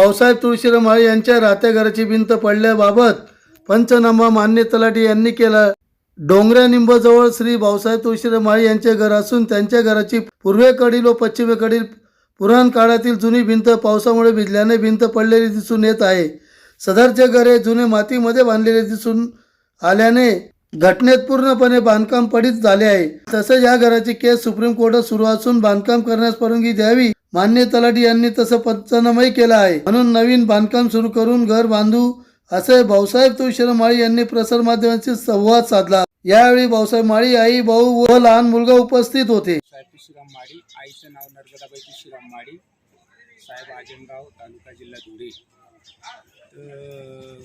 भाऊसाहेब तुळशीराम माळी यांच्या राहत्या घराची भिंत पडल्याबाबत पंचनामा मान्य तलाठी यांनी केला. डोंगऱ्या निंबजवळ श्री भाऊसाहेब तुळशीराम माळी यांचे घर असून त्यांच्या घराची पूर्वेकडील व पश्चिमेकडील पुराण काळातील जुनी भिंत पावसामुळे भिजल्याने भिंत पडलेली दिसून येत आहे. सदरचे घर हे जुने मातीमध्ये बांधलेले दिसून आल्याने घटनेत पूर्णपणे बांधकाम पडीत झाले आहे. तसेच या घराची केस सुप्रीम कोर्टात सुरू असून बांधकाम करण्यास परवानगी द्यावी. मान्य तलाठी यांनी तसं पंचनामाही केलं आहे. म्हणून नवीन बांधकाम सुरू करून घर बांधू असे भाऊसाहेब तुळशीराम माळी यांनी प्रसार माध्यमांशी संवाद साधला. यावेळी भाऊसाहेब माळी आई भाऊ व लहान मुलगा उपस्थित होते. साहेब श्रीराम माळी आईचं नाव नर्मदाबाई श्रीराम माळी साहेब आजनगाव तालुका जिल्हा धुळे.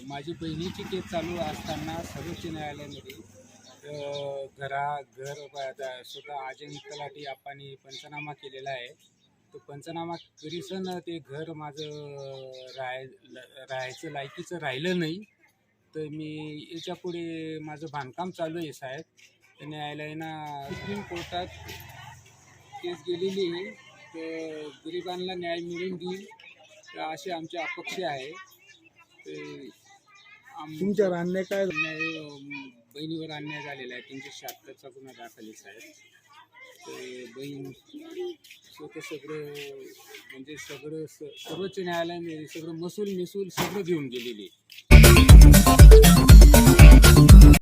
माझी बहिणीची केस चालू असताना सर्वोच्च न्यायालयामध्ये घरा घर ब- स्वतः आजन तलाठी आपण पंचनामा केलेला आहे. तो पंचनामा करीसन ते घर माझं राहाय राहायचं लायकीचं राहिलं नाही. तर मी याच्यापुढे माझं बांधकाम चालू आहे साहेब. तर न्यायालयानं सुप्रीम कोर्टात केस गेलेली आहे. तर गरिबांना न्याय मिळून देईल. तर असे आमचे अपक्ष आहे. ते आम- तुमच्यावर अन्याय काय बहिणीवर अन्याय झालेला आहे. तीनशे शहात्तरचा गुन्हा दाखल आहे. बहीण स्वतः सगळं म्हणजे सगळं सर्वोच्च न्यायालयाने सगळं महसूल मिसूल सगळं घेऊन गेलेली आहे.